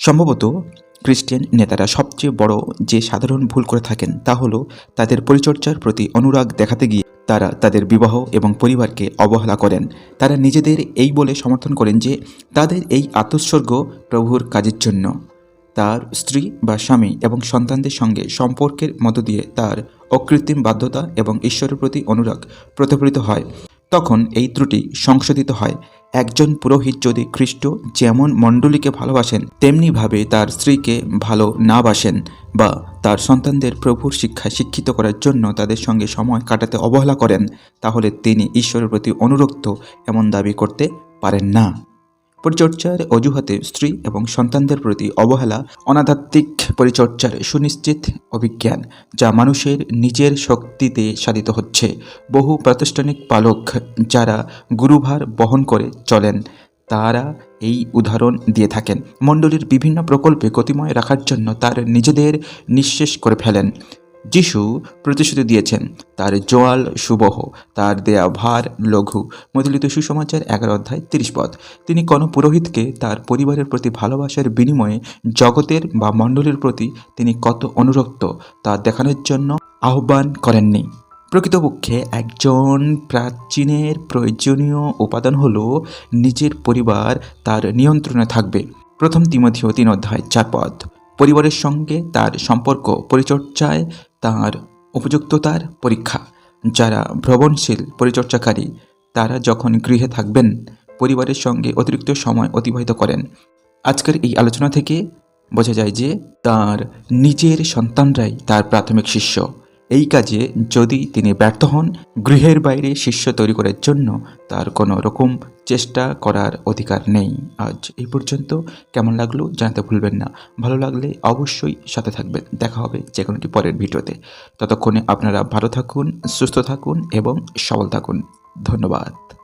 সম্ভবত খ্রিস্টান নেতারা সবচেয়ে বড় যে সাধারণ ভুল করে থাকেন তা হলো তাদের পরিচর্যার প্রতি অনুরাগ দেখাতে গিয়ে তারা তাদের বিবাহ এবং পরিবারকে অবহেলা করেন। তারা নিজেদের এই বলে সমর্থন করেন যে তাদের এই আত্মোৎসর্গ প্রভুর কাজের জন্য। তার স্ত্রী বা স্বামী এবং সন্তানদের সঙ্গে সম্পর্কের মধ্য দিয়ে তার অকৃত্রিম বাধ্যতা এবং ঈশ্বরের প্রতি অনুরাগ প্রতিফলিত হয়। তখন এই ত্রুটি সংশোধিত হয়। একজন পুরোহিত যদি খ্রিস্ট যেমন মণ্ডলীকে ভালোবাসেন তেমনিভাবে তার স্ত্রীকে ভালো না বাসেন বা তার সন্তানদের প্রভুর শিক্ষায় শিক্ষিত করার জন্য তাদের সঙ্গে সময় কাটাতে অবহেলা করেন, তাহলে তিনি ঈশ্বরের প্রতি অনুরক্ত এমন দাবি করতে পারেন না। পরিচর্যার অজুহাতে স্ত্রী এবং সন্তানদের প্রতি অবহেলা, অনাধ্যাত্মিক পরিচর্যার সুনিশ্চিত অভিজ্ঞান যা মানুষের নিজের শক্তিতে সাধিত হচ্ছে। বহু প্রাতিষ্ঠানিক পালক যারা গুরুভার বহন করে চলেন, তারা এই উদাহরণ দিয়ে থাকেন। মণ্ডলীর বিভিন্ন প্রকল্পে গতিময় রাখার জন্য তার নিজেদের নিঃশেষ করে ফেলেন। যিশু প্রতিশ্রুতি দিয়েছেন, তার জোয়াল সুবহ, তার দেয়া ভার লঘু। মধুলিত সুসমাচার এগারো অধ্যায় তিরিশ পদ। তিনি কোনো পুরোহিতকে তার পরিবারের প্রতি ভালোবাসার বিনিময়ে জগতের বা মণ্ডলীর প্রতি তিনি কত অনুরক্ত তা দেখানোর জন্য আহ্বান করেননি। প্রকৃতপক্ষে একজন প্রাচীনের প্রয়োজনীয় উপাদান হলো নিজের পরিবার তার নিয়ন্ত্রণে থাকবে। প্রথম তিমথিও তিন অধ্যায় চার পদ। পরিবারের সঙ্গে তার সম্পর্ক পরিচর্যায় তার উপযুক্ততার পরীক্ষা। যারা ভ্রমণশীল, পরিচর্যাকারী, তারা যখন গৃহে থাকবেন, পরিবারের সঙ্গে অতিরিক্ত সময় অতিবাহিত করেন। আজকের এই আলোচনা থেকে বোঝা যায় যে তার নিজের সন্তানরাই তার প্রাথমিক শিষ্য। এই কাজে যদি তিনি ব্যর্থ হন, গৃহের বাইরে শিষ্য তৈরি করার জন্য তার কোনো রকম চেষ্টা করার অধিকার নেই। আজ এই পর্যন্ত। কেমন লাগল জানতে ভুলবেন না। ভালো লাগলে অবশ্যই সাথে থাকবেন। দেখা হবে যে কোনোটি পরের ভিডিওতে। ততক্ষণে আপনারা ভালো থাকুন, সুস্থ থাকুন এবং সবল থাকুন। ধন্যবাদ।